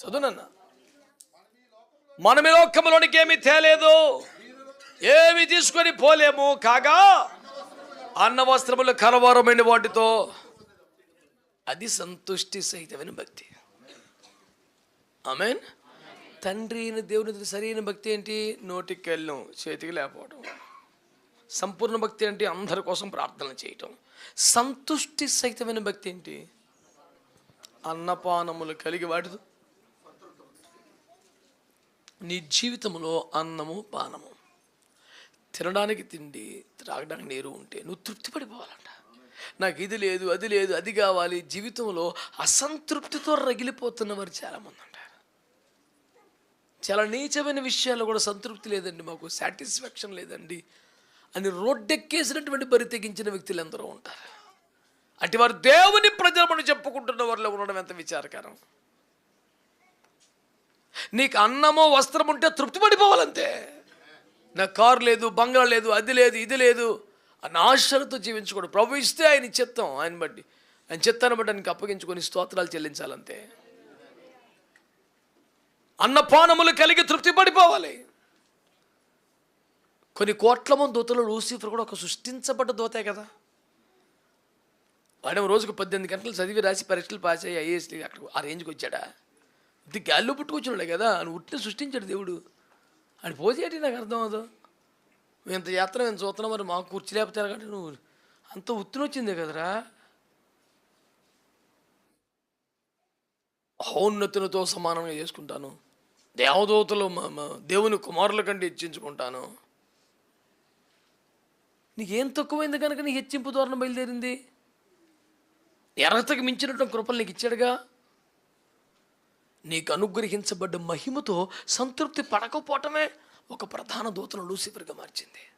చదువునన్నా మనం ఈ ఏమి తేలేదు. ఏమి తీసుకొని పోలేము. కాగా అన్న వస్త్రములు కలవరమైన వాటితో అది సంతుష్టి సహితమైన భక్తి. ఆమెన్. తండ్రి అయిన దేవుని సరైన భక్తి ఏంటి? నోటికి వెళ్ళడం చేతికి లేకపోవడం. సంపూర్ణ భక్తి అంటే అందరి కోసం ప్రార్థన చేయటం. సంతుష్టి సహితమైన భక్తి ఏంటి? అన్నపానములు కలిగి వాటితో? నీ జీవితంలో అన్నము పానము. తినడానికి తిండి త్రాగడానికి నీరు ఉంటే నువ్వు తృప్తి పడిపోవాలంట నాకు ఇది లేదు అది లేదు అది కావాలి. జీవితంలో అసంతృప్తితో రగిలిపోతున్న వారు చాలామంది అంటారు చాలా నీచమైన విషయాల్లో కూడా సంతృప్తి లేదండి మాకు సాటిస్ఫాక్షన్ లేదండి అని రోడ్డెక్కేసినటువంటి బరి తెగించిన వ్యక్తులు ఎందరో ఉంటారు. అంటే వారు దేవుని ప్రజలమని చెప్పుకుంటున్న వారిలో ఉండడం ఎంత విచారకరం. నీకు అన్నమో వస్త్రం ఉంటే తృప్తి పడిపోవాలంతే నాకు కారు లేదు బంగ్లా లేదు అది లేదు ఇది లేదు అని ఆశలతో జీవించకూడదు. ప్రభు ఇస్తే ఆయన చిత్తం ఆయన బట్టి. ఆయన చిత్తాన్ని బట్టి ఆయనకి అప్పగించుకొని స్తోత్రాలు చెల్లించాలంతే. అన్నపానములు కలిగి తృప్తి పడిపోవాలి కొన్ని కోట్ల మంది దూతలు లూసిఫర్ కూడా ఒక సృష్టించబడ్డ దూతే కదా. వాడేమో రోజుకు పద్దెనిమిది గంటలు చదివి రాసి పరీక్షలు పాస్ అయ్యి ఐఏఎస్ అక్కడ ఆ రేంజ్కి వచ్చాడా? ఇది గాల్లో పుట్టుకొచ్చినాడే కదా అని ఉట్టిని సృష్టించాడు దేవుడు. అని పోజేటి నాకు అర్థం అవదు ఇంత యాత్ర మేము చూస్తున్నాం మరి మాకు కుర్చీ లేకపోతే కాబట్టి నువ్వు అంత ఉత్తిని వచ్చిందే కదరా. ఔన్నతులతో సమానంగా చేసుకుంటాను. దేవదూతలు దేవుని కుమారుల కంటే హెచ్చించుకుంటాను. నీకేం తక్కువైంది కనుక నీ హెచ్చింపు ధోరణం బయలుదేరింది? ఎర్రతకు మించినటువంటి కృపలు నీకు ఇచ్చాడుగా? నీకు అనుగ్రహించబడ్డ మహిమతో సంతృప్తి పడకపోవటమే ఒక ప్రధాన దూతను లూసిఫర్గా మార్చింది.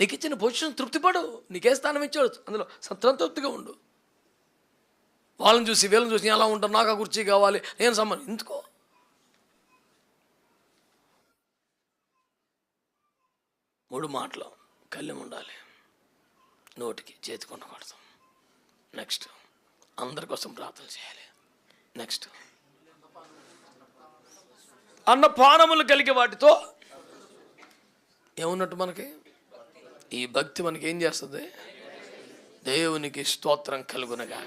నీకు ఇచ్చిన పొజిషన్ తృప్తిపడు నీకే స్థానం ఇచ్చాడు. అందులో సంతృప్తిగా ఉండు. వాళ్ళని చూసి వీళ్ళని చూసి ఎలా ఉంటారు నాకు ఆ కుర్చీ కావాలి. నేను సమ్మని ఎందుకో? మూడు మాటలు కళ్ళెం ఉండాలి నోటికి చేతికి ఉండకూడదు. నెక్స్ట్. అందరి కోసం ప్రార్థన చేయాలి. నెక్స్ట్. అన్న పానములు కలిగే వాటితో ఏమున్నట్టు మనకి? ఈ భక్తి మనకి ఏం చేస్తుంది? దేవునికి స్తోత్రం కలుగునగా